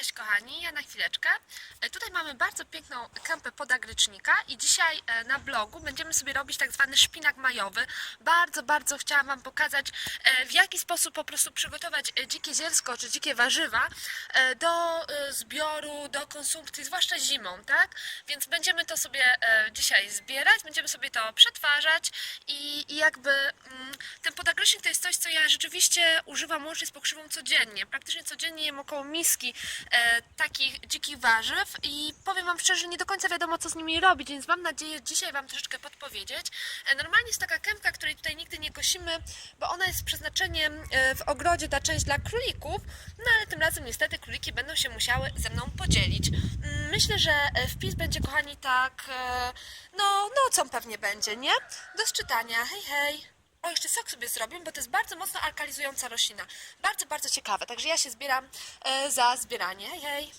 cześć kochani, ja na chwileczkę. E, Tutaj mamy bardzo piękną kępę podagrycznika i dzisiaj e, na blogu będziemy sobie robić tak zwany szpinak majowy. Bardzo, bardzo chciałam Wam pokazać e, w jaki sposób po prostu przygotować dzikie zielsko czy dzikie warzywa do zbioru, do konsumpcji, zwłaszcza zimą, tak? Więc będziemy to sobie dzisiaj zbierać, będziemy sobie to przetwarzać i, i jakby podagrycznik to jest coś, co ja rzeczywiście używam łącznie z pokrzywą codziennie. Praktycznie codziennie jem około miski e, takich dzikich warzyw i powiem Wam szczerze, nie do końca wiadomo, co z nimi robić, więc mam nadzieję dzisiaj Wam troszeczkę podpowiedzieć. E, normalnie jest taka kępka, której tutaj nigdy nie kosimy, bo ona jest przeznaczeniem e, w ogrodzie ta część dla królików, no ale tym razem niestety króliki będą się musiały ze mną podzielić. Mm, Myślę, że e, wpis będzie, kochani, tak, e, no, nocą pewnie będzie, nie? Do szczytania, hej, hej! O, jeszcze sok sobie zrobię, bo to jest bardzo mocno alkalizująca roślina. Bardzo, bardzo ciekawe. Także ja się zbieram e, za zbieranie. Hej.